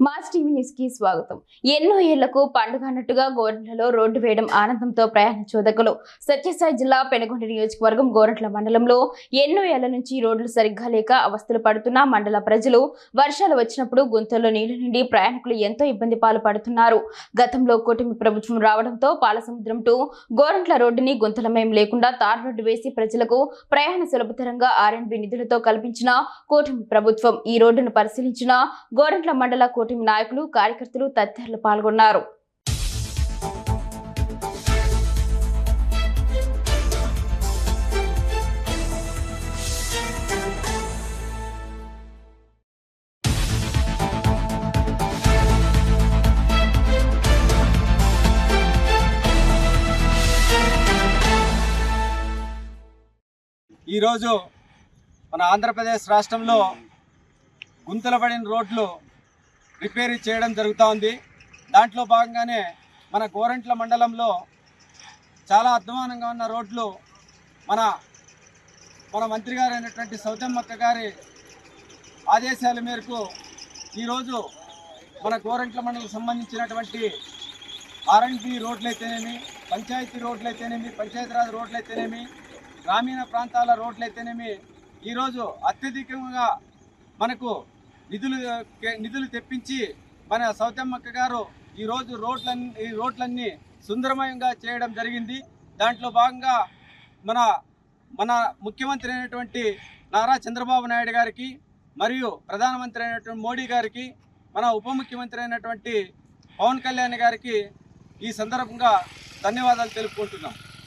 Mass TV న్యూస్కి స్వాగతం. ఎన్నో ఏళ్ళకు పండుగ అన్నట్టుగా గోరంట్లలో రోడ్డు వేయడం ఆనందంతో ప్రయాణ చోదకులు. సత్యసాయి జిల్లా పెనుగొండ నియోజకవర్గం గోరంట్ల మండలంలో ఎన్నో ఏళ్ళ నుంచి రోడ్లు సరిగ్గా లేక అవస్థలు పడుతున్న మండల ప్రజలు వర్షాలు వచ్చినప్పుడు గుంతల్లో నీళ్ళు నిండి ప్రయాణికులు ఎంతో ఇబ్బంది పాలు పడుతున్నారు గతంలో కూటమి ప్రభుత్వం రావడంతో పాలసముద్రం టు గోరంట్ల రోడ్డుని గుంతలమయం లేకుండా తార్ రోడ్డు వేసి ప్రజలకు ప్రయాణ సులభతరంగా ఆర్ఎండ్బి నిధులతో కల్పించిన కూటమి ప్రభుత్వం ఈ రోడ్డును పరిశీలించిన గోరంట్ల మండల కూటమి నాయకులు కార్యకర్తలు తదితరులు పాల్గొన్నారు. ఈరోజు మన ఆంధ్రప్రదేశ్ రాష్ట్రంలో గుంతలు పడిన రోడ్లు రిపేర్ చేయడం జరుగుతూ ఉంది దాంట్లో భాగంగానే మన గోరంట్ల మండలంలో చాలా అధ్వానంగా ఉన్న రోడ్లు మన మన మంత్రి గారు అయినటువంటి సౌతమ్మక్క గారి ఆదేశాల మేరకు ఈరోజు మన గోరంట్ల మండలం సంబంధించినటువంటి ఆర్ఎండ్బి రోడ్లు అయితేనేమి పంచాయతీ రోడ్లు అయితేనేమి పంచాయతీరాజ్ రోడ్లు అయితేనేమి గ్రామీణ ప్రాంతాల రోడ్లు అయితేనేమి ఈరోజు అత్యధికంగా మనకు నిధులు నిధులు తెప్పించి మన సౌతమ్మక్క గారు ఈరోజు రోడ్లన్నీ ఈ రోడ్లన్నీ సుందరమయంగా చేయడం జరిగింది. దాంట్లో భాగంగా మన మన ముఖ్యమంత్రి అయినటువంటి నారా చంద్రబాబు నాయుడు గారికి మరియు ప్రధానమంత్రి అయినటువంటి మోడీ గారికి మన ఉప ముఖ్యమంత్రి అయినటువంటి పవన్ కళ్యాణ్ గారికి ఈ సందర్భంగా ధన్యవాదాలు తెలుపుకుంటున్నాం.